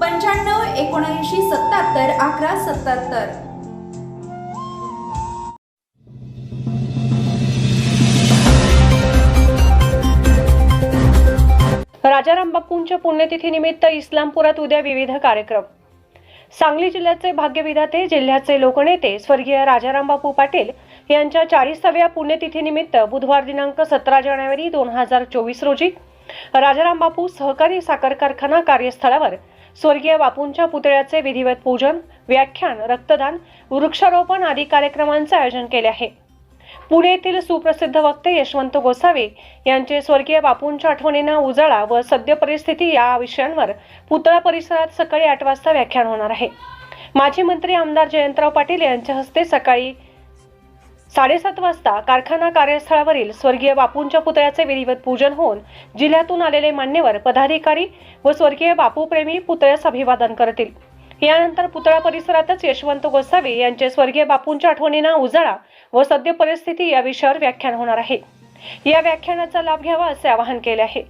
पंच्याण्णव एकोणऐंशी सत्याहत्तर अकरा सत्याहत्तर. राजाराम बापूंच्या पुण्यतिथीनिमित्त इस्लामपुरात उद्या विविध कार्यक्रम. सांगली जिल्ह्याचे भाग्यविधाते जिल्ह्याचे लोकनेते स्वर्गीय राजाराम बापू पाटील यांच्या चाळीसाव्या पुण्यतिथीनिमित्त बुधवार दिनांक सतरा जानेवारी दोन हजार चोवीस रोजी राजाराम बापू सहकारी साखर कारखाना कार्यस्थळावर स्वर्गीय बापूंच्या पुतळ्याचे विधिवत पूजन व्याख्यान रक्तदान वृक्षारोपण आदी कार्यक्रमांचे आयोजन केले आहे. पुणे येथील सुप्रसिद्ध वक्ते यशवंत गोसावी यांचे स्वर्गीय बापूंच्या आठवणींना उजाळा व सद्य परिस्थिती या विषयांवर पुतळा परिसरात सकाळी आठ वाजता व्याख्यान होणार आहे. माजी मंत्री आमदार जयंतराव पाटील यांच्या हस्ते सकाळी साडेसात वाजता कारखाना कार्यस्थळावरील स्वर्गीय बापूंच्या पुतळ्याचे विधिवत पूजन होऊन जिल्ह्यातून आलेले मान्यवर पदाधिकारी व स्वर्गीय बापूप्रेमी पुतळ्यास अभिवादन करतील. यानंतर पुतळा परिसरातच यशवंत गोसावी यांचे स्वर्गीय बापूंच्या आठवणींना उजाळा व सद्य परिस्थिती या विषयावर व्याख्यान होणार आहे. या व्याख्यानाचा लाभ घ्यावा असे आवाहन केले आहे.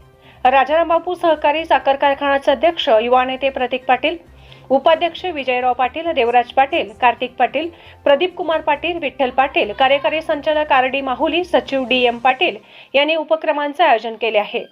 राजाराम बापू सहकारी साखर कारखानाचे अध्यक्ष युवा नेते प्रतीक पाटील उपाध्यक्ष विजयराव पाटील देवराज पाटील कार्तिक पाटील प्रदीप कुमार पाटील विठ्ठल पाटील कार्यकारी संचालक आर डी माहुली सचिव डी एम पाटील यांनी उपक्रमांचे आयोजन केले आहे.